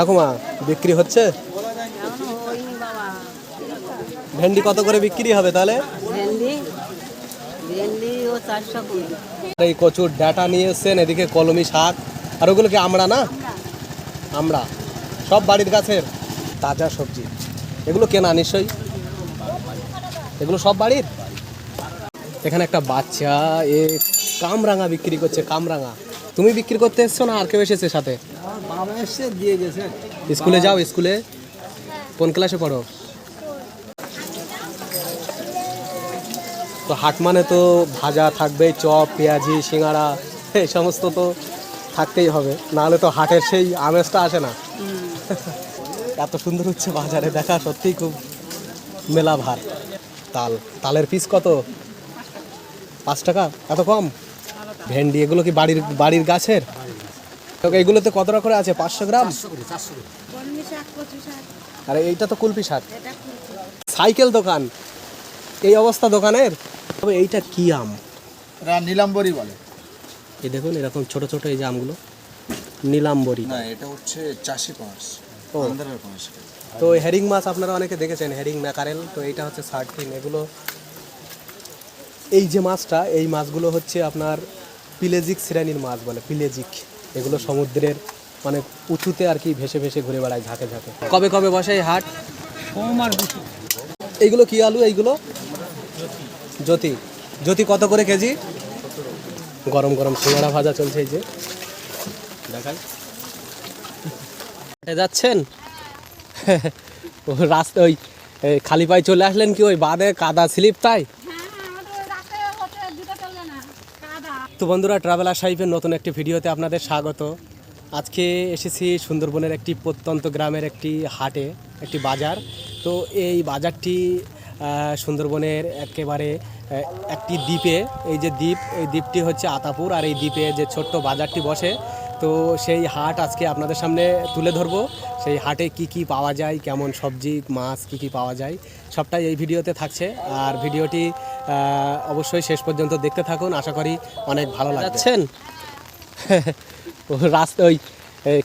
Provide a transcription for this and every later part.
ঠাকুমা বিক্রি হচ্ছে? ভেন্ডি কত করে বিক্রি হবে তাহলে? এই কচুর ডাটা নিয়ে এসছেন এদিকে কলমি শাক আর ওগুলো কি আমরা না? আমরা। সব বাড়ির গাছের? তাজা সবজি। এগুলো কেনা নিশ্চয়ই? এগুলো সব বাড়ির? এখানে একটা বাচ্চা এ কামরাঙা বিক্রি করছে কামরাঙা। তুমি বিক্রি করতে এসছো না? আর কেউ এসেছে সাথে? স্কুলে যাও, স্কুলে। কোন ক্লাসে পড়ো? তো হাট মানে তো ভাজা থাকবে, চপ, পেঁয়াজি সিঙ্গাড়া এই সমস্ত তো থাকতেই হবে। নাহলে তো হাটের সেই আমেজটা আসে না। এত সুন্দর হচ্ছে বাজারে দেখা, সত্যিই খুব মেলা ভার। তাল, তালের পিস কত? পাঁচ টাকা? এত কম? ভেন্ডি, এগুলো কি বাড়ির বাড়ির গাছের? তো এগুলোতে কতটা করে আছে? পাঁচশো গ্রাম? আরে এইটা তো কুলপি শাক। সাইকেল দোকান। এই অবস্থা দোকানের? তবে এইটা কি আম? নীলাম্বরী বলে। এই দেখুন এরকম ছোট ছোট এই যে আমগুলো। নীলাম্বরী না এটা হচ্ছে চাষি। পাঁচ। তো হেরিং মাছ আপনারা অনেকে দেখেছেন হেরিং ম্যাকারেল। তো এইটা হচ্ছে সার্টিন। এগুলো এই যে মাছটা এই মাছগুলো হচ্ছে আপনার পিলেজিক শ্রেণির মাছ বলে পিলেজিক। এগুলো সমুদ্রের মানে উঁচুতে আর কি ভেসে ভেসে ঘুরে বেড়ায় ঝাঁকে ঝাঁকে। কবে কবে বসে এই হাট? এইগুলো কি আলু এইগুলো? জ্যোতি। জ্যোতি কত করে কেজি? গরম গরম সিঙ্গাড়া ভাজা চলছে এই যে। দেখাই। হেঁটে যাচ্ছেন? রাস্তা ওই খালি পায়ে চলে আসলেন কি ওই বাদে কাদা স্লিপ তাই? তো বন্ধুরা ট্রাভেলার সাহিবের নতুন একটি ভিডিওতে আপনাদের স্বাগত। আজকে এসেছি সুন্দরবনের একটি প্রত্যন্ত গ্রামের একটি হাটে, একটি বাজার। তো এই বাজারটি সুন্দরবনের একেবারে একটি দ্বীপে, এই যে দ্বীপ, এই দ্বীপটি হচ্ছে আতাপুর। আর এই দ্বীপে যে ছোট্ট বাজারটি বসে তো সেই হাট আজকে আপনাদের সামনে তুলে ধরবো। সেই হাটে কি কি পাওয়া যায়, কেমন সবজি, মাছ কি কি পাওয়া যায়, সবটাই এই ভিডিওতে থাকছে। আর ভিডিওটি অবশ্যই শেষ পর্যন্ত দেখতে থাকুন। আশা করি অনেক ভালো লাগছেন রাস্তা ওই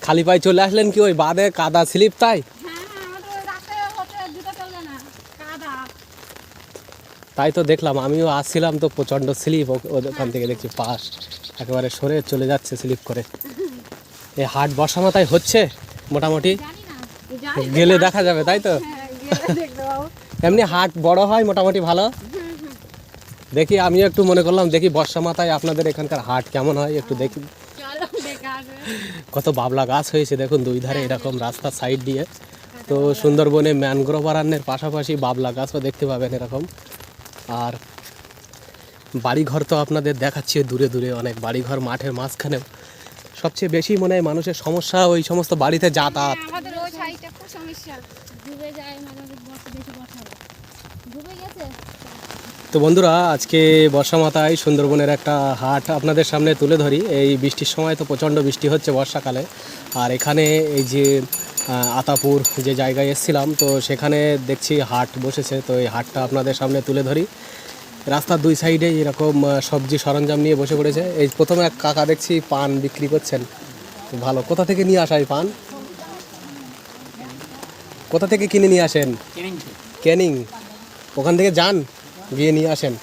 খালি পায়ে চলে আসলেন কি ওই বাদে কাদা স্লিপ তাই? তাই তো দেখলাম, আমিও আসছিলাম তো প্রচণ্ড স্লিপ ওখান থেকে দেখছি পাশ। একেবারে সরে চলে যাচ্ছে স্লিপ করে। এই হাট বর্ষা মাথায় হচ্ছে মোটামুটি। গেলে দেখা যাবে, তাই তো? এমনি হাট বড় হয় মোটামুটি ভালো। দেখি আমিও একটু মনে করলাম, দেখি বর্ষা মাথায় আপনাদের এখানকার হাট কেমন হয় একটু দেখি। কত বাবলা গাছ হয়েছে, দেখুন দুই ধারে এরকম রাস্তার সাইড দিয়ে। তো সুন্দরবনে ম্যানগ্রোভ অরণ্যের পাশাপাশি বাবলা গাছও দেখতে পাবেন এরকম। আর বাড়িঘর তো আপনাদের দেখাচ্ছি দূরে দূরে অনেক বাড়িঘর মাঠের মাঝখানে সবচেয়ে বেশি মনে হয় মানুষের সমস্যা ওই সমস্ত বাড়িতে যাতায়াত। গেছে? তো বন্ধুরা আজকে বর্ষা মাথায় সুন্দরবনের একটা হাট আপনাদের সামনে তুলে ধরি। এই বৃষ্টির সময় তো প্রচণ্ড বৃষ্টি হচ্ছে বর্ষাকালে। আর এখানে এই যে আতাপুর যে জায়গায় এসেছিলাম তো সেখানে দেখছি হাট বসেছে। তো এই হাটটা আপনাদের সামনে তুলে ধরি। রাস্তার দুই সাইডে এরকম সবজি সরঞ্জাম নিয়ে বসে পড়েছে। এই প্রথমে এক কাকা দেখছি পান বিক্রি করছেন। ভালো। কোথা থেকে নিয়ে আসা এই পান? কোথা থেকে কিনে নিয়ে আসেন? ক্যানিং ওখান থেকে যান, গিয়ে নিয়ে আসেন।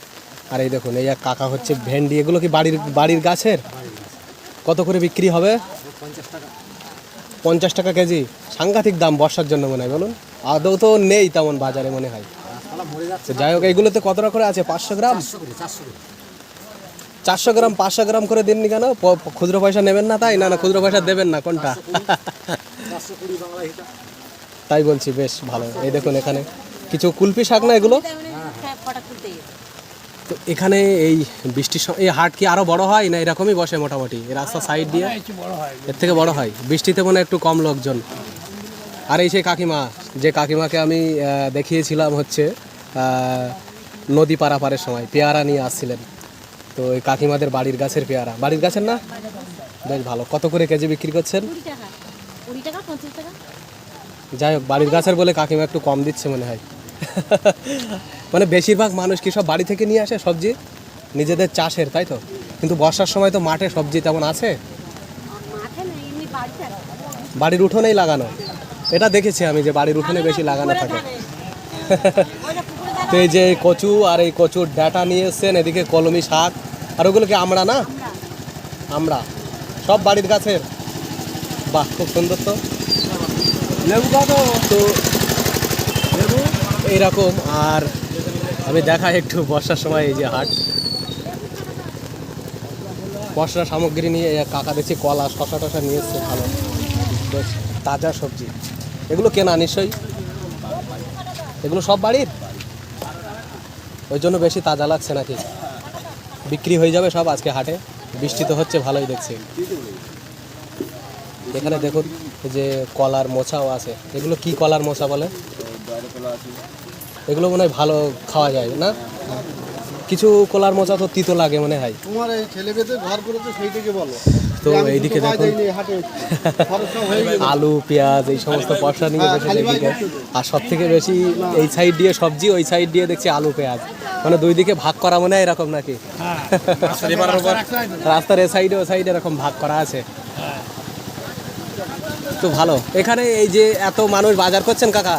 আর এই দেখুন, এই এক কাকা হচ্ছে ভেন্ডি। এগুলো কি বাড়ির বাড়ির গাছের? কত করে বিক্রি হবে? পঞ্চাশ টাকা কেজি। সাংঘাতিক দাম বর্ষার জন্য মনে হয়, বলুন। আদৌ তো নেই তেমন বাজারে মনে হয়। তো যাই হোক এইগুলোতে কতটা করে আছে? পাঁচশো গ্রাম? চারশো গ্রাম পাঁচশো গ্রাম করে দিননি কেন? খুচরো পয়সা নেবেন না তাই? না না খুচরো পয়সা দেবেন না কোনটা? তাই বলছি বেশ ভালো। এই দেখুন এখানে। কিছু কুলপি শাক না এগুলো? তো এখানে এই বৃষ্টির সময় এই হাট কি আরও বড় হয় না এরকমই বসে মোটামুটি? রাস্তা সাইড দিয়ে? এর থেকে বড় হয়। বৃষ্টিতে মনে হয় একটু কম লোকজন। আর এই সেই কাকিমা যে কাকিমাকে আমি দেখিয়েছিলাম হচ্ছে নদী পারাপারের সময় পেয়ারা নিয়ে আসছিলেন। তো ওই কাকিমাদের বাড়ির গাছের পেয়ারা। বাড়ির গাছের না? বেশ ভালো। কত করে কেজি বিক্রি করছেন? যাই হোক বাড়ির গাছের বলে কাকিমা একটু কম দিচ্ছে মনে হয়। মানে বেশিরভাগ মানুষ কি সব বাড়ি থেকে নিয়ে আসে সবজি? নিজেদের চাষের তাই তো? কিন্তু বর্ষার সময় তো মাঠে সবজি তেমন আছে। বাড়ির উঠোনেই লাগানো। এটা দেখেছি আমি যে বাড়ির উঠোনে বেশি লাগানো থাকে। তো এই যে কচু আর এই কচুর ডাটা নিয়ে এসছেন এদিকে কলমি শাক। আর ওগুলো কি আমরা না? আমরা। সব বাড়ির গাছের? বাহ খুব সুন্দর তো। লেবু তো। এইরকম। আর আমি দেখাই একটু বর্ষার সময় এই যে হাট। বর্ষার সামগ্রী নিয়ে কাকা দেখছি কলা শশা টশা নিয়ে এসছে ভালো। বেশ তাজা সবজি। এগুলো কেনা নিশ্চয়ই? এগুলো সব বাড়ির? ওই জন্য বেশি তাজা লাগছে নাকি? বিক্রি হয়ে যাবে সব আজকে হাটে। বৃষ্টি তো হচ্ছে ভালোই দেখছি। এখানে দেখুন যে কলার মোচাও আছে। এগুলো কি কলার মোছা বলে? এগুলো মনে হয় ভালো খাওয়া যায় না? কিছু কলার মোচা তো তিতো লাগে মনে হয়। তোমার এই ছেলে ঘর করেছে বলো। তো এইদিকে দেখুন। হয়ে আলু পেঁয়াজ এই সমস্ত পয়সা নিয়ে হ্যাঁ, বসে আর সব থেকে বেশি এই সাইড দিয়ে সবজি ওই সাইড দিয়ে দেখছি আলু পেঁয়াজ। মানে দুই দিকে ভাগ করা মনে হয় এরকম নাকি? রাস্তার এ সাইডে ও সাইডে এরকম ভাগ করা আছে। তো ভালো। এখানে এই যে এত মানুষ বাজার করছেন কাকা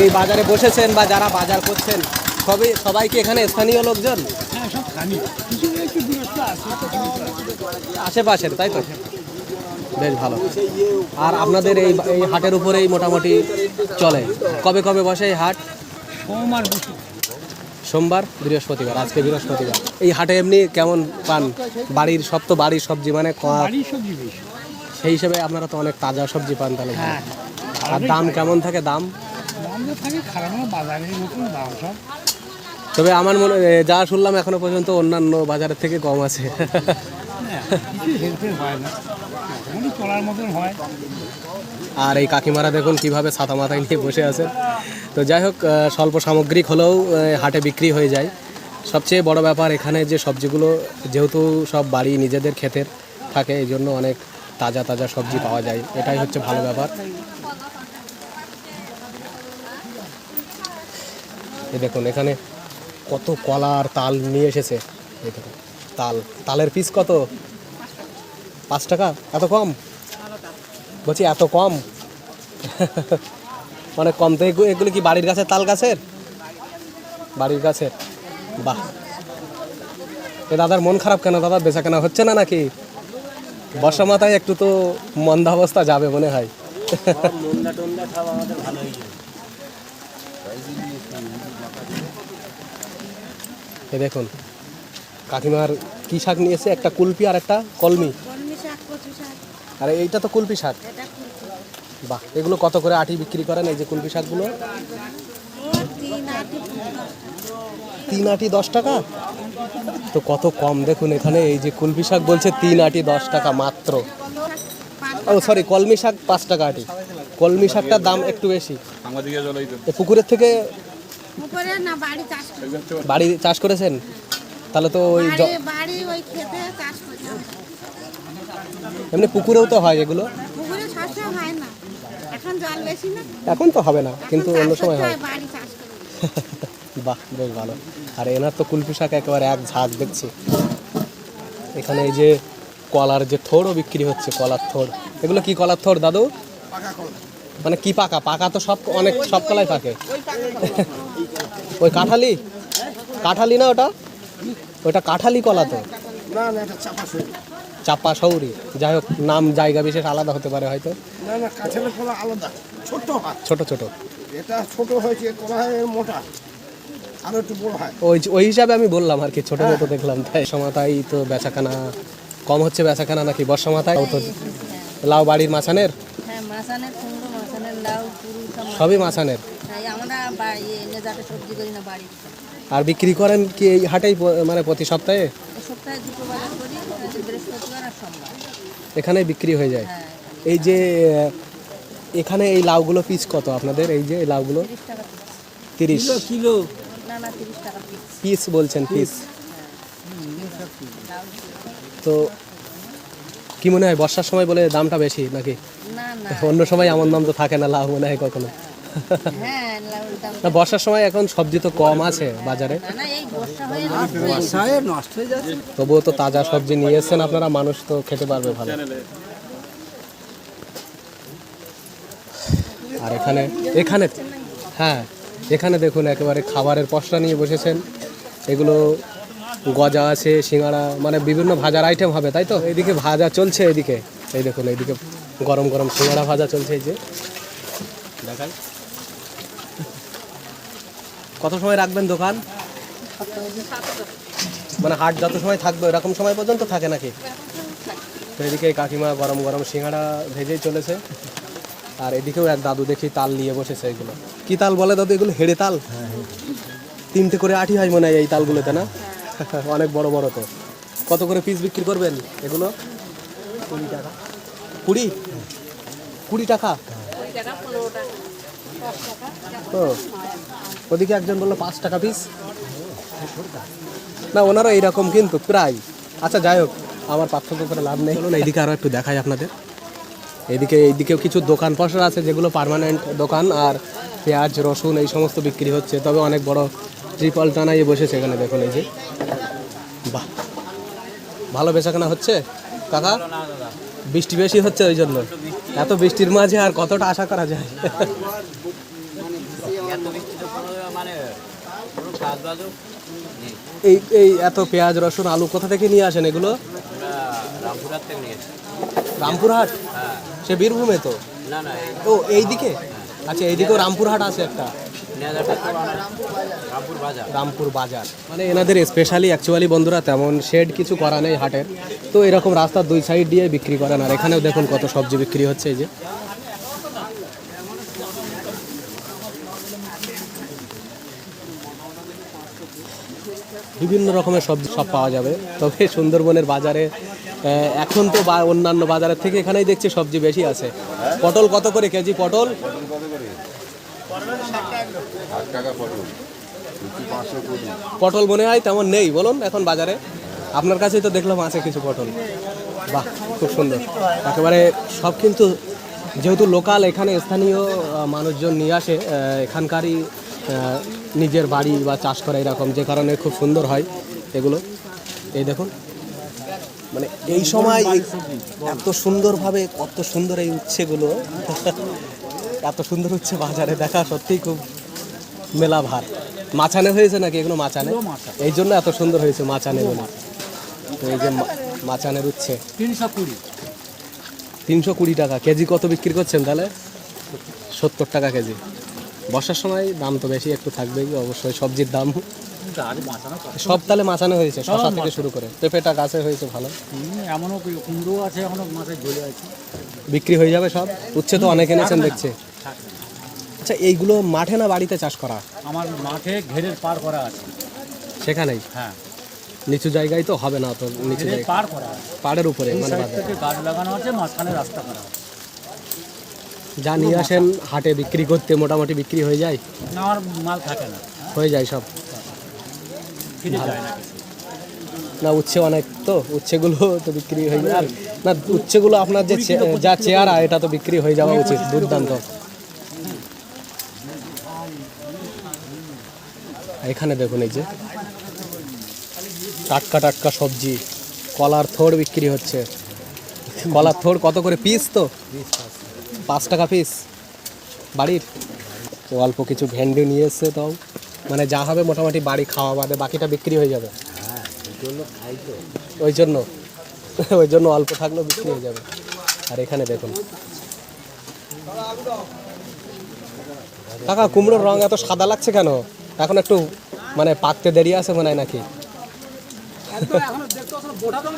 এই বাজারে বসেছেন বা যারা বাজার করছেন সবই সবাই কি এখানে স্থানীয় লোকজন? আশেপাশের তাই তো? বেশ ভালো। আর আপনাদের এই এই হাটের উপরেই মোটামুটি চলে। কবে কবে বসে এই হাট? সোমবার বৃহস্পতিবার আজকে বৃহস্পতিবার। এই হাটে এমনি কেমন পান? বাড়ির সব তো বাড়ির সবজি মানে ক- সেই হিসেবে আপনারা তো অনেক তাজা সবজি পান তাহলে। আর দাম কেমন থাকে? দাম? তবে আমার মনে যা শুনলাম এখনও পর্যন্ত অন্যান্য বাজারের থেকে কম আছে। হয়। আর এই কাকিমারা দেখুন কীভাবে ছাতা মাথায় নিয়ে বসে আছেন তো যাই হোক স্বল্প সামগ্রিক হলেও হাটে বিক্রি হয়ে যায়। সবচেয়ে বড় ব্যাপার এখানে যে সবজিগুলো, যেহেতু সব বাড়ি নিজেদের ক্ষেতের থাকে, এই জন্য অনেক তাজা তাজা সবজি পাওয়া যায়। এটাই হচ্ছে ভালো ব্যাপার। দেখুন, এখানে কত কলা আর তাল নিয়ে এসেছে। তাল। তালের পিস কত? পাঁচ টাকা? এত কম? বলছি এত কম? মানে কম তো এগু- এগুলো কি বাড়ির গাছের তাল গাছের? বাড়ির গাছের? বাহ। এ দাদার মন খারাপ কেন দাদা? বেচা কেনা হচ্ছে না নাকি? বর্ষা মাথায় একটু তো মন্দাবস্থা যাবে মনে হয়। এ দেখুন কাকিমার কি শাক নিয়েছে? একটা কুলপি আর একটা কলমি। কলমি শাক কচু শাক। আর এইটা তো কুলপি শাক। বাহ এগুলো কত করে আটি বিক্রি করেন এই যে কুলপি শাকগুলো? ও তিন আটি দশ টাকা? তো কত কম দেখুন এখানে এই যে কুলপি শাক বলছে তিন আটি দশ টাকা মাত্র। ও সরি কলমি শাক পাঁচ টাকা আটি। কলমি শাকটার দাম একটু বেশি। পুকুরের থেকে বাড়ি চাষ করেছেন? তাহলে তো ওই বাড়ি বাড়ি ওই খেতে চাষ করি। এমনি পুকুরেও তো হয় এগুলো? পুকুরে শস্য হয় না। এখন তো হবে না কিন্তু অন্য সময় হয় বাহ বেশ ভালো। আর এনার তো কুলপি শাক একেবারে এক ঝাঁক দেখছি। এখানে এই যে কলার যে থোড়ও বিক্রি হচ্ছে কলার থোড়। এগুলো কি কলার থোড় দাদু? মানে কি পাকা? পাকা তো সব অনেক সব কলাই পাকে। ওই কাঁঠালি? কাঁঠালি না ওটা? ওটা কাঁঠালি কলা তো। না না এটা চাপা চাপা সৌরি যাই হোক নাম জায়গা বিশেষ আলাদা হতে পারে হয়তো। না না কাছের ফলা আলাদা। ছোট হয়। ছোট ছোট। এটা ছোট হয়েছে কলা হয় মোটা। আরও একটু বড় হয়। ওই ওই হিসাবে আমি বললাম আর কি ছোট ছোট দেখলাম। তাই সমাতাই তো বেচাকেনা কম হচ্ছে বেচাকেনা নাকি? বর্ষা মাথায়? তো লাউ বাড়ির মাছানের? হ্যাঁ মাছানের কুমড়ো মাছানের লাউ পুরু সব সবই মাছানের? তাই আমরা বাড়ি এনে যাতে সবজি করি না বাড়ি আর বিক্রি করেন কি এই হাটেই প- মানে প্রতি সপ্তাহে? সপ্তাহে দুটো বাজার করি আজ বৃহস্পতিবার আর সোমবার এখানে বিক্রি হয়ে যায়। এই যে এখানে এই লাউগুলো পিস কত আপনাদের? এই যে লাউগুলো? তিরিশ। কিলো? পিস বলছেন পিস তো কি মনে হয় বর্ষার সময় বলে দামটা বেশি নাকি? না না। অন্য সময় এমন দাম তো থাকে না লাউ মনে হয় কখনো। না বর্ষার সময় এখন সবজি তো কম আছে বাজারে। তবুও তো তাজা সবজি নিয়ে এসেছেন আপনারা মানুষ তো খেতে পারবে ভালো। আর এখানে এখানে হ্যাঁ এখানে দেখুন একেবারে খাবারের পশরা নিয়ে বসেছেন। এগুলো গজা আছে সিঙ্গাড়া মানে বিভিন্ন ভাজার আইটেম হবে তাই তো? এইদিকে ভাজা চলছে এদিকে। এই দেখুন এইদিকে গরম গরম সিঙ্গাড়া ভাজা চলছে এই যে। দেখাই। কত সময় রাখবেন দোকান? মানে হাট যত সময় থাকবে এরকম সময় পর্যন্ত থাকে নাকি? তো এদিকে কাকিমা গরম গরম সিঙ্গাড়া ভেজেই চলেছে। আর এদিকেও এক দাদু দেখি তাল নিয়ে বসেছে এগুলো। কি তাল বলে দাদু এগুলো? হেড়ে তাল? তিনটে করে আটি হয় মনে হয় এই তালগুলোতে না? অনেক বড় বড় তো। কত করে পিস বিক্রি করবেন এগুলো? কুড়ি টাকা। কুড়ি? কুড়ি টাকা? ও। ওদিকে একজন বলল পাঁচ টাকা পিস না ওনারা এইরকম কিন্তু প্রায়। আচ্ছা যাই হোক আমার পার্থক্য করে লাভ নেই। চলুন এইদিকে আরও একটু দেখাই আপনাদের। এইদিকে এইদিকেও কিছু দোকান পসরা আছে যেগুলো পার্মানেন্ট দোকান আর পেঁয়াজ রসুন এই সমস্ত বিক্রি হচ্ছে। তবে অনেক বড় ট্রিপল টানাইয়ে বসেছে এখানে দেখুন এই যে। বাহ! ভালো বেচাকেনা হচ্ছে? কাকা? বৃষ্টি বেশি হচ্ছে ওই জন্য। এত বৃষ্টির মাঝে আর কতটা আশা করা যায়? এই এই এত পেঁয়াজ রসুন আলু কোথা থেকে নিয়ে আসেন এগুলো? রামপুরহাট সে বীরভূমে তো? ও এইদিকে? আচ্ছা এইদিকেও রামপুরহাট আছে একটা। রামপুর বাজার। মানে এনাদের স্পেশালি অ্যাকচুয়ালি বন্ধুরা তেমন শেড কিছু করা নেই হাটের। তো এরকম রাস্তার দুই সাইড দিয়ে বিক্রি করেন আর এখানেও দেখুন কত সবজি বিক্রি হচ্ছে এই যে। বিভিন্ন রকমের সবজি সব পাওয়া যাবে। তবে সুন্দরবনের বাজারে এখন তো বা, অন্যান্য বাজারের থেকে এখানেই দেখছি সবজি বেশি আছে। পটল কত করে কেজি পটল? পটল মনে হয় তেমন নেই, বলুন এখন বাজারে। আপনার কাছেই তো দেখলাম আছে কিছু পটল। বাহ, খুব সুন্দর। একেবারে সব কিন্তু যেহেতু লোকাল, এখানে স্থানীয় মানুষজন নিয়ে আসে এখানকারই নিজের বাড়ি বা চাষ করা এরকম যে কারণে খুব সুন্দর হয় এগুলো। এই দেখুন মানে এই সময় এই- এত সুন্দরভাবে কত সুন্দর এই উচ্ছেগুলো এত সুন্দর হচ্ছে বাজারে দেখা সত্যিই খুব মেলা ভার। মাছানে হয়েছে নাকি এগুলো মাছানে? এই জন্য এত সুন্দর হয়েছে মাছানে গুলো তো এই যে মাছানের উচ্ছে। তিনশো কুড়ি। তিনশো কুড়ি টাকা। কেজি কত বিক্রি করছেন তাহলে? সত্তর টাকা কেজি। বর্ষার সময় দাম তো বেশি একটু থাকবেই অবশ্যই সবজির দাম। সব তাহলে মাছানে হয়েছে শশা থেকে শুরু করে। পেঁপেটা গাছে হয়েছে ভালো। এমনও কুমড়ো আছে এখনও মাছের ঝোলে আছে। বিক্রি হয়ে যাবে সব। উচ্ছে তো অনেক এনেছেন দেখছে। আচ্ছা এইগুলো মাঠে না বাড়িতে চাষ করা? আমার মাঠে ঘেরের পার করা আছে। সেখানেই? হ্যাঁ। নিচু জায়গায় তো হবে না তো নিচু জায়গায় পার করা পাড়ের উপরে মানে গাছ লাগানো আছে মাঝখানে রাস্তা করা আছে। যা নিয়ে আসেন হাটে বিক্রি করতে মোটামুটি বিক্রি হয়ে যায়? না আমার মাল থাকে না। হয়ে যায় সব। না উচ্ছে অনেক তো উচ্ছেগুলো তো বিক্রি হয়ে যায়। আর না উচ্ছেগুলো আপনার যে যা চেয়ারা এটা তো বিক্রি হয়ে যাওয়া উচিত দুর্দান্ত। এখানে দেখুন এই যে টাটকা টাটকা সবজি কলার থোড় বিক্রি হচ্ছে। কলার থোড় কত করে? পিস তো? পাঁচ টাকা পিস বাড়ির। তো অল্প কিছু ভেন্ডি নিয়ে এসছে তাও মানে যা হবে মোটামুটি বাড়ি খাওয়া বাদে বাকিটা বিক্রি হয়ে যাবে। ওই জন্য। ওই জন্য অল্প থাকলেও বিক্রি হয়ে যাবে। আর এখানে দেখুন। কাকা কুমড়োর রং এত সাদা লাগছে কেন? এখন একটু মানে পাকতে দেরি আছে মনে হয় নাকি?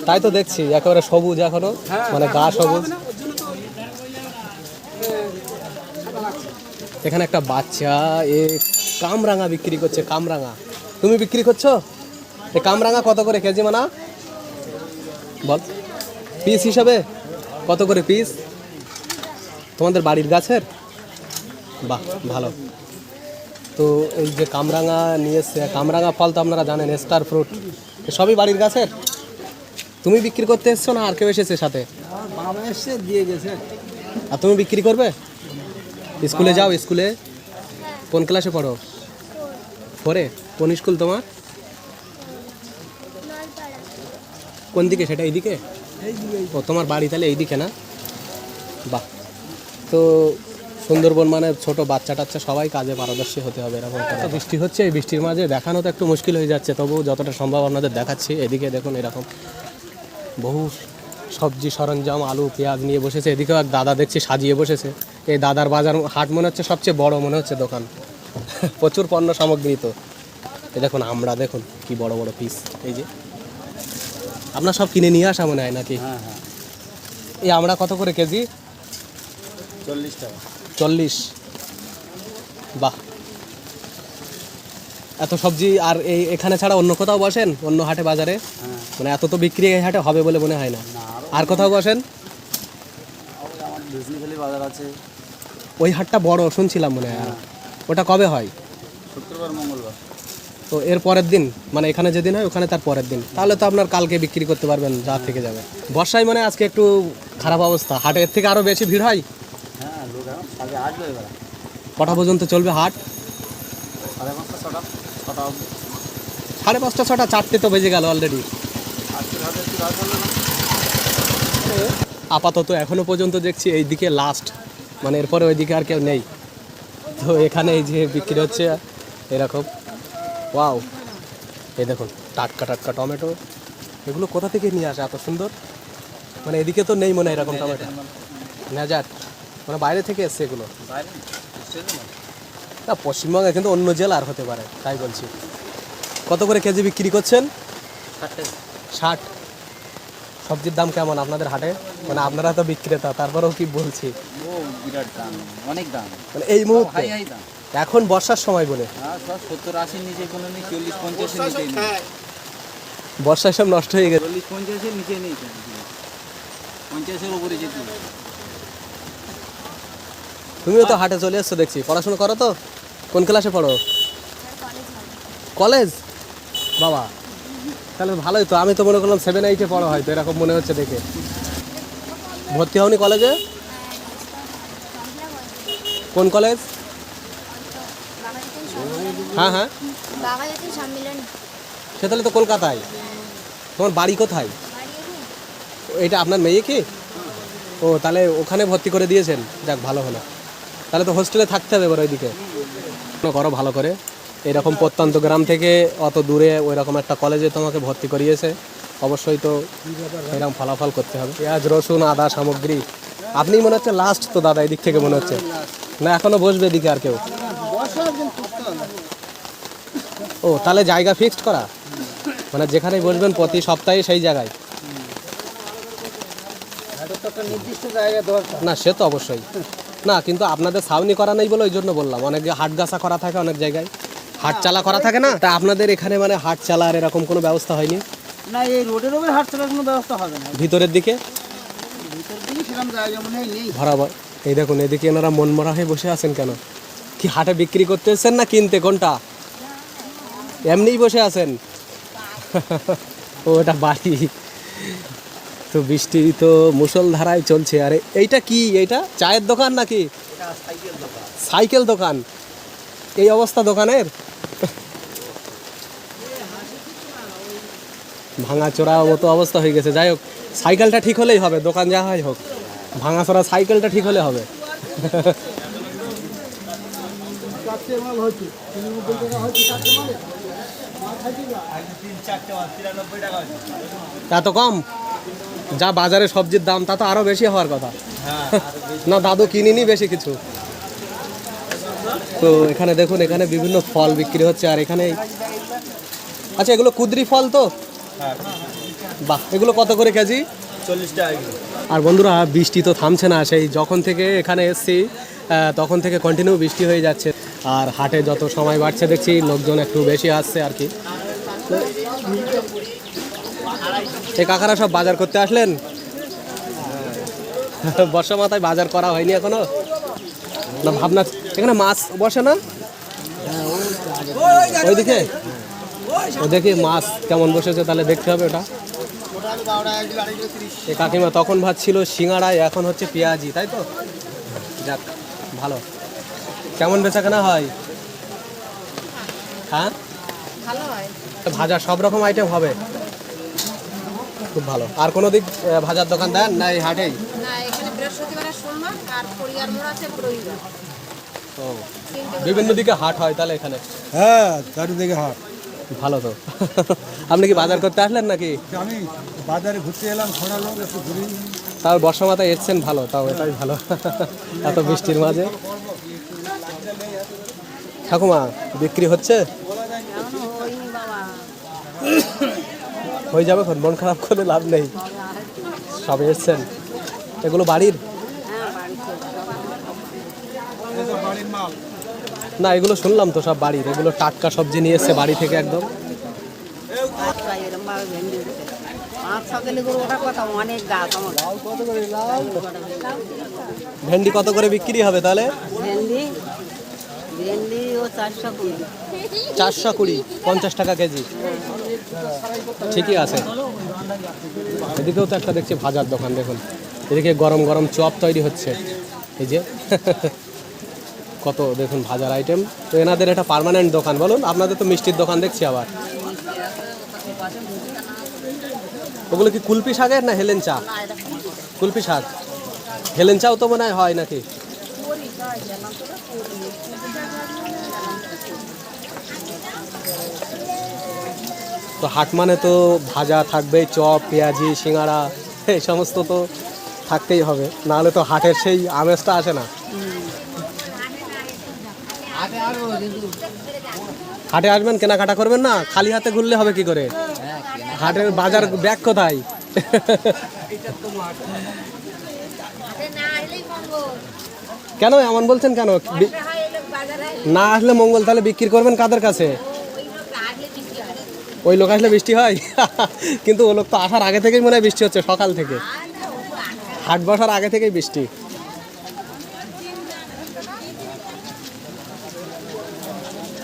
তাই তো দেখছি একেবারে সবুজ এখনও। মানে গা সবুজ। এখানে একটা বাচ্চা এ কামরাঙা বিক্রি করছে কামরাঙা। তুমি বিক্রি করছ? এ কামরাঙা কত করে কেজি মানা? বল। পিস হিসাবে কত করে পিস? তোমাদের বাড়ির গাছের? বাহ ভালো। তো এই যে কামরাঙা নিয়ে এসছে কামরাঙা ফল তো আপনারা জানেন স্টার ফ্রুট। সবই বাড়ির গাছের? তুমি বিক্রি করতে এসছো না আর কেউ এসেছে সাথে? বাবা দিয়ে গেছে। আর তুমি বিক্রি করবে? স্কুলে যাও স্কুলে? কোন ক্লাসে পড়ো? ফোরে? কোন স্কুল তোমার? কোন দিকে? সেটা এইদিকে? ও তোমার বাড়ি তাহলে এইদিকে না? বাহ। তো সুন্দরবন মানে ছোট বাচ্চা টাচ্চা সবাই কাজে পারদর্শী হতে হবে এরকম একটা বৃষ্টি হচ্ছে এই বৃষ্টির মাঝে দেখানো তো একটু মুশকিল হয়ে যাচ্ছে তবু যতটা সম্ভব আপনাদের দেখাচ্ছি। এদিকে দেখুন এরকম বহু সবজি সরঞ্জাম আলু পেঁয়াজ নিয়ে বসেছে এদিকেও এক দাদা দেখছি সাজিয়ে বসেছে। এই দাদার বাজার হাট মনে হচ্ছে সবচেয়ে বড় মনে হচ্ছে দোকান। প্রচুর পণ্য সামগ্রী তো। এই দেখুন আমরা দেখুন কি বড় বড় পিস এই যে আপনার সব কিনে নিয়ে আসা মনে হয় নাকি? হ্যাঁ হ্যাঁ। এই আমরা কত করে কেজি? চল্লিশ টাকা। চল্লিশ। বাহ। এত সবজি আর এই এখানে ছাড়া অন্য কোথাও বসেন? অন্য হাটে বাজারে? হ্যাঁ। মানে এত তো বিক্রি এই হাটে হবে বলে মনে হয় না। আর কোথাও বসেন? বাজার আছে। ওই হাটটা বড় শুনছিলাম মনে হয়। ওটা কবে হয়? শুক্রবার মঙ্গলবার। তো এর পরের দিন মানে এখানে যেদিন হয় ওখানে তার পরের দিন। তাহলে তো আপনার কালকে বিক্রি করতে পারবেন যা থেকে যাবে। বর্ষায় মানে আজকে একটু খারাপ অবস্থা। হাটের থেকে আরও বেশি ভিড় হয়? হ্যাঁ কটা পর্যন্ত চলবে হাট? সাড়ে পাঁচটা ছটা চারটে তো বেজে গেল অলরেডি আপাতত এখনও পর্যন্ত দেখছি এই দিকে লাস্ট মানে এরপরে ওইদিকে আর কেউ নেই। তো এখানে এই যে বিক্রি হচ্ছে এরকম। ওয়াও। এই দেখুন টাটকা টাটকা টমেটো। এগুলো কোথা থেকে নিয়ে আসে? এত সুন্দর। মানে এদিকে তো নেই মনে হয় এরকম টমেটো। নেজার মানে বাইরে থেকে এসছে এগুলো। না পশ্চিমবঙ্গে কিন্তু অন্য জেলার হতে পারে তাই বলছি। কত করে কেজি বিক্রি করছেন? ষাট। সবজির দাম কেমন আপনাদের হাটে? মানে আপনারা তো বিক্রেতা তারপরেও কি বলছি? বিরাট দাম অনেক দাম। মানে এই মুহূর্তে? এখন বর্ষার সময় বলে? হ্যাঁ সব সত্তর আশির নিচে কোনো নেই চল্লিশ পঞ্চাশের নিচে নেই। বর্ষায় সব নষ্ট হয়ে গেছে। চল্লিশ পঞ্চাশের নিচে নেই। পঞ্চাশের উপরে যেতে তুমিও তো হাটে চলে এসছো দেখছি। পড়াশোনা করো তো? কোন ক্লাসে পড়ো? কলেজ? বাবা। তাহলে ভালোই তো, আমি তো মনে করলাম সেভেন এইটে পড়ো হয়তো এরকম মনে হচ্ছে দেখে। ভর্তি হওনি কলেজে কোন কলেজ হ্যাঁ হ্যাঁ। সে তাহলে তো কলকাতায়। তোমার বাড়ি কোথায়? এটা আপনার মেয়ে কি? ও, তাহলে ওখানে ভর্তি করে দিয়েছেন। যাক, ভালো হলো। তাহলে তো হোস্টেলে থাকতে হবে এবার ওইদিকে। করো ভালো করে। এরকম প্রত্যন্ত গ্রাম থেকে অত দূরে ওই রকম একটা কলেজে তোমাকে ভর্তি করিয়েছে। অবশ্যই তো এরকম ফলাফল করতে হবে। পেঁয়াজ, রসুন, আদা, সামগ্রী। আপনি মনে হচ্ছে লাস্ট তো দাদা, এদিক থেকে মনে হচ্ছে। না, এখনও বসবে এদিকে আর কেউ। ও, তাহলে জায়গা ফিক্সড করা? মানে যেখানে বসবেন প্রতি সপ্তাহে সেই জায়গায়। না, সে তো অবশ্যই। না, কিন্তু আপনাদের ছাউনি করা নেই বলে ওই জন্য বললাম। অনেক হাট গাছা করা থাকে অনেক জায়গায়। হাট চালা করা থাকে না? তা আপনাদের এখানে মানে হাট চালা আর এরকম কোনো ব্যবস্থা হয়নি? না এই রোডের ওপর হাট চলার কোনো ব্যবস্থা হবে না। ভিতরের দিকে? ভিতর দিকে সেরকম জায়গা মনে হয় নেই। বরাবর। এই দেখুন এদিকে এনারা মন মরা হয়ে বসে আছেন কেন? কি হাটে বিক্রি করতে এসছেন না কিনতে? কোনটা? এমনিই বসে আছেন। ও এটা বাড়ি। তো বৃষ্টি তো মুষলধারায় চলছে। আরে এইটা কি? এইটা চায়ের দোকান নাকি? সাইকেল দোকান। এই অবস্থা দোকানের? ভাঙাচোরা মতো অবস্থা হয়ে গেছে। যাই হোক সাইকেলটা ঠিক হলেই হবে দোকান যা হয় হোক। ভাঙাচোরা সাইকেলটা ঠিক হলে হবে। চারটে মাল হচ্ছে তিরানব্বই টাকা হচ্ছে চারটে মালে। এত কম। যা বাজারে সবজির দাম তা তো আরও বেশি হওয়ার কথা। না দাদু কিনিনি বেশি কিছু। তো এখানে দেখুন এখানে বিভিন্ন ফল বিক্রি হচ্ছে আর এখানে আচ্ছা এগুলো কুদরি ফল তো? বাহ এগুলো কত করে কেজি? আর বন্ধুরা বৃষ্টি তো থামছে না সেই যখন থেকে এখানে এসছি তখন থেকে কন্টিনিউ বৃষ্টি হয়ে যাচ্ছে। আর হাটে যত সময় বাড়ছে দেখছি লোকজন একটু বেশি আসছে আর কি। এই কাকারা সব বাজার করতে আসলেন? বর্ষা মাথায় বাজার করা হয়নি এখনও? না ভাবনা এখানে মাছ বসে না? ওইদিকে? ও দেখি মাছ কেমন বসেছে তাহলে দেখতে হবে ওটা। কাকিমা তখন ভাত ছিল সিঙ্গাড়ায় এখন হচ্ছে পেঁয়াজি তাই তো? যাক ভালো। কেমন বেচা কেনা হয়? হ্যাঁ। ভাজা সব রকম আইটেম হবে। খুব ভালো। আর কোনো দিক ভাজার দোকান দেন? না এই হাটেই? বৃহস্পতিবার সোমবার আর পরিয়ার মোড় আছে রবিবার। ও বিভিন্ন দিকে হাট হয় তাহলে এখানে? হ্যাঁ চারিদিকে হাট। ভালো তো। আপনি কি বাজার করতে আসলেন নাকি? আমি বাজারে ঘুরতে এলাম ঘোরা লোক একটু ঘুরি। তাও বর্ষা মাথায় এসছেন ভালো তাও এটাই ভালো। এত বৃষ্টির মাঝে। ঠাকুমা বিক্রি হচ্ছে? এখনও হয়নি বাবা। হয়ে যাবে এখন মন খারাপ করে লাভ নেই। সব এসছেন। এগুলো বাড়ির? না, এগুলো শুনলাম তো সব বাড়ির। এগুলো টাটকা সবজি নিয়ে এসছে বাড়ি থেকে একদম। ভেন্ডি কত করে বিক্রি হবে তাহলে? চারশো কুড়ি, পঞ্চাশ টাকা কেজি। ঠিকই আছে। এদিকেও তো একটা দেখছি ভাজার দোকান, দেখুন। এদিকে গরম গরম চপ তৈরি হচ্ছে। এই যে কত দেখুন ভাজার আইটেম তো এনাদের এটা পার্মানেন্ট দোকান বলুন আপনাদের তো মিষ্টির দোকান দেখছি আবার। ওগুলো কি কুলপি শাকের না হেলেন চা? কুলপি শাক। হেলেন চাও তো মনে হয় হয় নাকি? তো হাট মানে তো ভাজা থাকবে চপ পেঁয়াজি সিঙ্গারা এই সমস্ত তো থাকতেই হবে। নাহলে তো হাটের সেই আমেজটা আসে না। হাটে আসবেন, কেনাকাটা করবেন না, খালি হাতে ঘুরলে হবে কি করে? হাটের বাজার ব্যাগ কোথায়? কেন, এমন বলছেন কেন? না আসলে মঙ্গল, তাহলে বিক্রি করবেন কাদের কাছে? ওই লোক আসলে বৃষ্টি হয়? কিন্তু ও লোক তো আসার আগে থেকেই মনে হয় বৃষ্টি হচ্ছে সকাল থেকে। হাট বসার আগে থেকেই বৃষ্টি।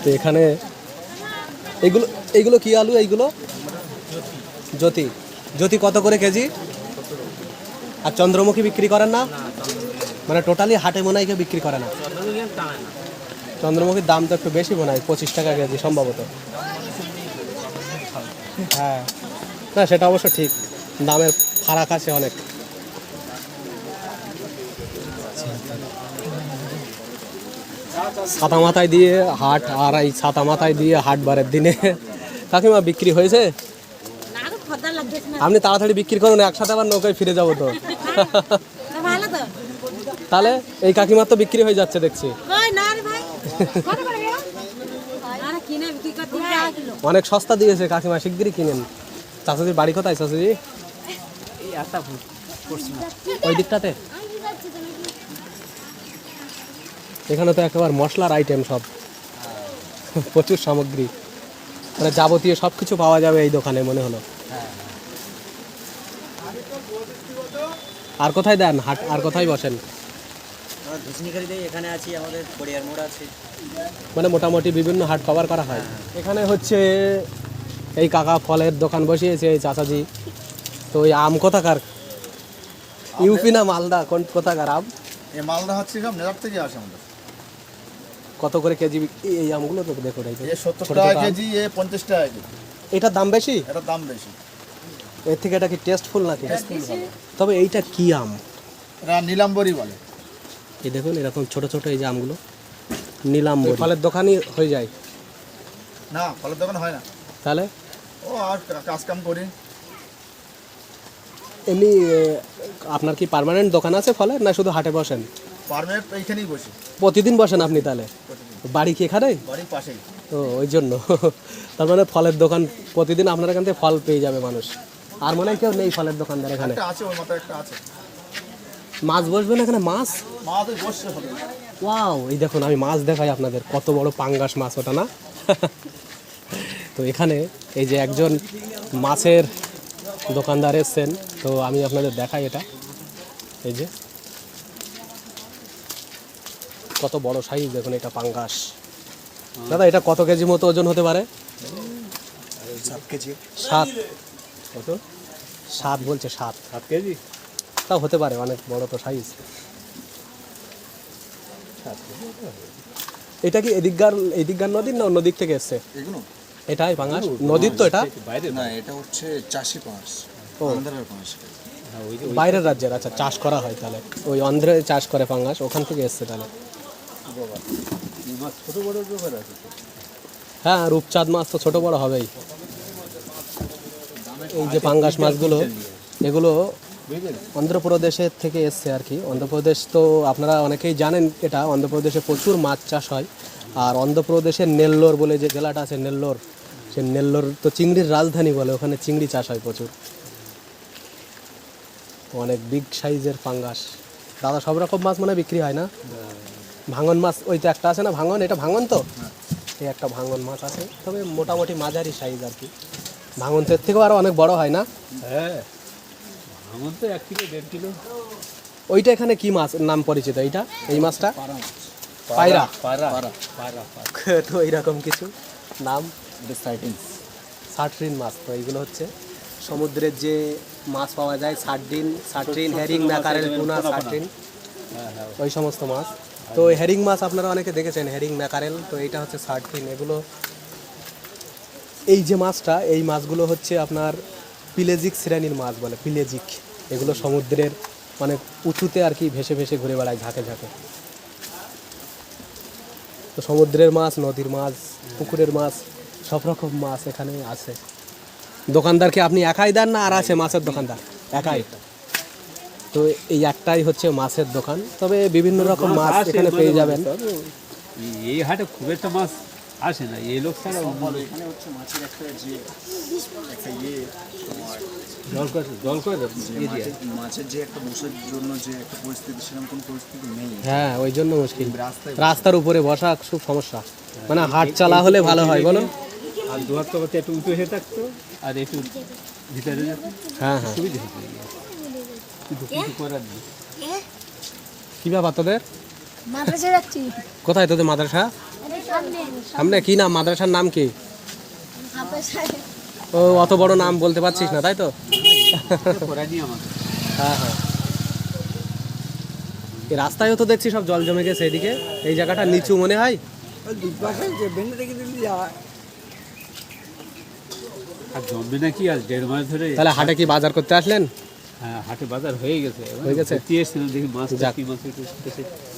তো এখানে এইগুলো এইগুলো কি আলু এইগুলো? জ্যোতি। জ্যোতি কত করে কেজি? আর চন্দ্রমুখী বিক্রি করেন না? মানে টোটালি হাটে মনে হয় কেউ বিক্রি করে না। চন্দ্রমুখীর দাম তো একটু বেশি মনে হয় পঁচিশ টাকা কেজি সম্ভবত। হ্যাঁ। না, সেটা অবশ্য ঠিক। দামের ফারাক আছে অনেক। ছাতা মাথায় দিয়ে হাট আর এই ছাতা মাথায় দিয়ে হাট বারের দিনে কাকিমা বিক্রি হয়েছে? আপনি তাড়াতাড়ি বিক্রি করুন একসাথে আবার নৌকায় ফিরে যাব তো। তাহলে এই কাকিমার তো বিক্রি হয়ে যাচ্ছে দেখছি। অনেক সস্তা দিয়েছে কাকিমা শিগগিরই কিনেন। চাচাজির বাড়ি কোথায় চাচাজি? ওই দিকটাতে আমি যাচ্ছি তো নাকি এখানে তো একেবারে মশলার আইটেম সব। প্রচুর সামগ্রী। মানে যাবতীয় সব কিছু পাওয়া যাবে এই দোকানে মনে হলো। আর কোথায় দেন? হাট আর কোথায় বসেন? মানে মোটামুটি বিভিন্ন হাট কভার করা হয়। এখানে হচ্ছে এই কাকা ফলের দোকান বসিয়েছে, এই চাচাজি। তো ওই আম কোথাকার? ইউপি না মালদা? কোন কোথাকার আম? এই মালদা হচ্ছে সব নেজার থেকে আসে আমাদের। কত করে কেজি এই- আমগুলো তো দেখো এই যে এ সত্তর টাকা কেজি এ পঞ্চাশ টাকা কেজি। এটার দাম বেশি? এটার দাম বেশি। এর থেকে এটা কি টেস্টফুল নাকি? তবে এইটা কি আম? এটা নীলাম্বরি বলে। এই দেখুন এরকম ছোট ছোট এই যে আমগুলো। নিলাম ফলের দোকানই হয়ে যায়। না ফলের দোকান হয় না। তাহলে? ও আর কাজ কাম করি। এমনি আপনার কি পার্মানেন্ট দোকান আছে ফলের না শুধু হাটে বসেন? পারমানেন্ট এইখানেই বসি। প্রতিদিন বসেন আপনি তাহলে? বাড়ি কি এখানে? বাড়ির পাশেই। ও ওই জন্য। তার মানে ফলের দোকান প্রতিদিন আপনার এখান থেকে ফল পেয়ে যাবে মানুষ। আর মনে হয় কেউ নেই ফলের দোকানদার এখানে। আছে ওর একটা আছে। মাছ বসবে না এখানে? মাছ? মা বসছে হবে ওয়াও এই দেখুন আমি মাছ দেখাই আপনাদের। কত বড় পাঙ্গাস মাছ ওটা না? তো এখানে এই যে একজন মাছের দোকানদার এসছেন। তো আমি আপনাদের দেখাই এটা। এই যে। কত বড় সাইজ দেখুন এটা পাঙ্গাস। দাদা এটা কত কেজি মতো ওজন হতে পারে? সাত কেজি। সাত। কত? সাত বলছে সাত। সাত কেজি? তাও হতে পারে অনেক বড় তো সাইজ এটা কি এদিককার এদিককার নদীর না অন্য দিক থেকে এসছে? এটাই পাঙ্গাস। নদীর তো এটা? না এটা হচ্ছে চাষি পাঁচ হ্যাঁ বাইরের রাজ্যের আচ্ছা চাষ করা হয় তাহলে। ওই অন্ধ্রে চাষ করে পাঙ্গাস ওখান থেকে এসছে তাহলে। হ্যাঁ রূপচাঁদ মাছ তো ছোট বড় হবেই। এই যে পাঙ্গাস মাছগুলো, এগুলো অন্ধ্রপ্রদেশের থেকে এসছে আর কি। অন্ধ্রপ্রদেশ তো আপনারা অনেকেই জানেন এটা, অন্ধ্রপ্রদেশে প্রচুর মাছ চাষ হয়। আর অন্ধ্রপ্রদেশের নেল্লোর বলে যে জেলাটা আছে নেল্লোর সে নেল্লোর তো চিংড়ির রাজধানী বলে, ওখানে চিংড়ি চাষ হয় প্রচুর। অনেক বিগ সাইজের পাঙ্গাস। দাদা, সব রকম মাছ মনে বিক্রি হয় না? ভাঙন মাছ ওই তো একটা আছে না ভাঙন এটা ভাঙন তো? এই একটা ভাঙন মাছ আছে তবে মোটামুটি মাঝারি সাইজ আর কি। ভাঙন তো এর থেকেও আরও অনেক বড় হয় না? হ্যাঁ আমার তো এক কিলো দেড় কিলো। ওইটা এখানে কি মাছ নাম পরিচিত এইটা? এই মাছটা? পায়রা। তো এইরকম কিছু। নাম? সার্ট্রিন মাছ তো এইগুলো হচ্ছে সমুদ্রের যে মাছ পাওয়া যায় sardine sardine herring mackerel tuna sardine ওই সমস্ত মাছ। তো হেরিং মাছ আপনারা অনেকে দেখেছেন হেরিং ম্যাকারেল তো এইটা হচ্ছে সার্ট্রিন এগুলো এই যে মাছটা, এই মাছগুলো হচ্ছে আপনার পিলেজিক শ্রেণির মাছ বলে, পিলেজিক। এগুলো সমুদ্রের মানে উঁচুতে আর কি ভেসে ভেসে ঘুরে বেড়ায়, ঝাঁকে ঝাঁকে। তো সমুদ্রের মাছ, নদীর মাছ, পুকুরের মাছ, সব রকম মাছ এখানে আছে। দোকানদারকে আপনি একাই দেন না আর আছে মাছের দোকানদার? একাই। তো এই একটাই হচ্ছে মাছের দোকান। তবে বিভিন্ন রকম মাছ এখানে পেয়ে যাবেন। এই হাটে খুব একটা মাছ আসে না। এই লোক ছাড়া এখানে হচ্ছে মাছের একটা যে একটা ইয়ে তোমার জল করে জল করে দেবে এরিয়া মাছের- মাছের যে একটা বসার জন্য যে একটা পরিস্থিতি সেরকম কোনো পরিস্থিতি নেই। হ্যাঁ ওই জন্য মুশকিল। রাস্তার উপরে বসা খুব সমস্যা। মানে হাট চালা হলে ভালো হয় বলো। আর দু হাত একটু উঁচু হয়ে থাকতো আর একটু ভিতরে হ্যাঁ হ্যাঁ। সুবিধা কিছু কি? ব্যাপার তোদের? মাদ্রাসা যাচ্ছি। কোথায় তোদের মাদ্রাসা? সামনে সামনে। কি নাম? মাদ্রাসার নাম কি? ও অত বড় নাম বলতে পারছিস না তাই তো? হ্যাঁ হ্যাঁ। এই রাস্তায়ও তো দেখছি সব জল জমে গেছে এদিকে। এই জায়গাটা নিচু মনে হয়। আর জমবে নাকি আর দেড় মাস ধরে তাহলে হাটে কি বাজার করতে আসলেন? হাটে বাজার হয়ে গেছে। হয়ে গেছে? দেখি মাছ যাক। মাছ একটু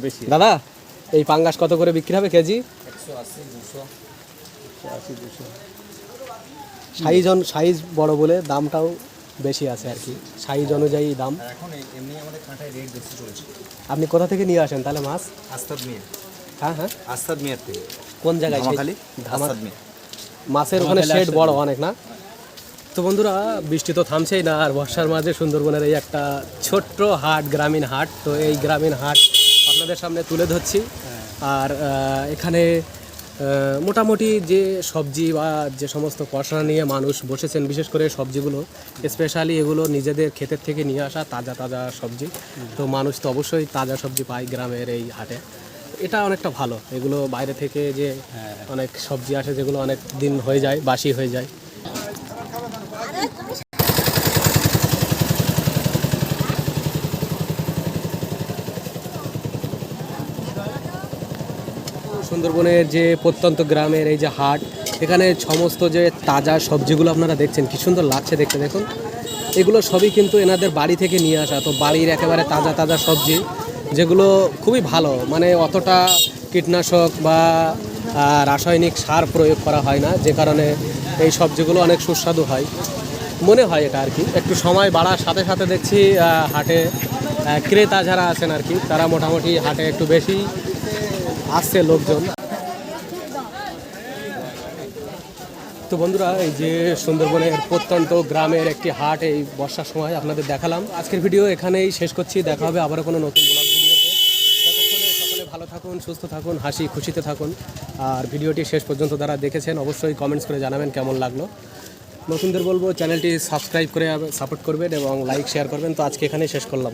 বেশি। দাদা এই পাঙ্গাস কত করে বিক্রি হবে কেজি? আশি দুশো সাইজ সাইজ বড় বলে দামটাও বেশি আছে আর কি। সাইজ অনুযায়ী দাম। এখন এমনি আমাদের কাঁটায় রেট বেশি চলেছে আপনি কোথা থেকে নিয়ে আসেন তাহলে মাছ? আস্তাদ হ্যাঁ হ্যাঁ। আস্তাদ মিয়ার থেকে। কোন জায়গায়? ধামাখালি? মাছের ওখানে শেড বড় অনেক না? তো বন্ধুরা বৃষ্টি তো থামছেই না আর বর্ষার মাঝে সুন্দরবনের এই একটা ছোট্ট হাট গ্রামীণ হাট তো এই গ্রামীণ হাট আপনাদের সামনে তুলে ধরছি। আর এখানে মোটামুটি যে সবজি বা যে সমস্ত পশরা নিয়ে মানুষ বসেছেন বিশেষ করে সবজিগুলো স্পেশালি এগুলো নিজেদের ক্ষেতের থেকে নিয়ে আসা তাজা তাজা সবজি তো মানুষ তো অবশ্যই তাজা সবজি পায় গ্রামের এই হাটে। এটা অনেকটা ভালো এগুলো বাইরে থেকে যে অনেক সবজি আসে যেগুলো অনেক দিন হয়ে যায় বাসি হয়ে যায়। সুন্দরবনের যে প্রত্যন্ত গ্রামের এই যে হাট, এখানে সমস্ত যে তাজা সবজিগুলো আপনারা দেখছেন, কি সুন্দর লাগছে দেখতে দেখুন। এগুলো সবই কিন্তু এনাদের বাড়ি থেকে নিয়ে আসা, তো বাড়ির একেবারে তাজা তাজা সবজি, যেগুলো খুবই ভালো। মানে অতটা কীটনাশক বা রাসায়নিক সার প্রয়োগ করা হয় না, যে কারণে এই সবজিগুলো অনেক সুস্বাদু হয়। মনে হয় এটা আর কি। একটু সময় বাড়ার সাথে সাথে দেখছি হাটে ক্রেতা যারা আছেন আর কি, তারা মোটামুটি হাটে একটু বেশি আসছে লোকজন। তো বন্ধুরা, এই যে সুন্দরবনের প্রত্যন্ত গ্রামের একটি হাট, এই বর্ষার সময় আপনাদের দেখালাম। আজকের ভিডিও এখানেই শেষ করছি। দেখা হবে আবারও কোনো নতুন ব্লগ ভিডিওতে। ততক্ষণে সকলে ভালো থাকুন, সুস্থ থাকুন, হাসি খুশিতে থাকুন। আর ভিডিওটি শেষ পর্যন্ত যারা দেখেছেন, অবশ্যই কমেন্টস করে জানাবেন কেমন লাগল। নতুনদের বলব চ্যানেলটি সাবস্ক্রাইব করে সাপোর্ট করবেন এবং লাইক শেয়ার করবেন। তো আজকে এখানেই শেষ করলাম।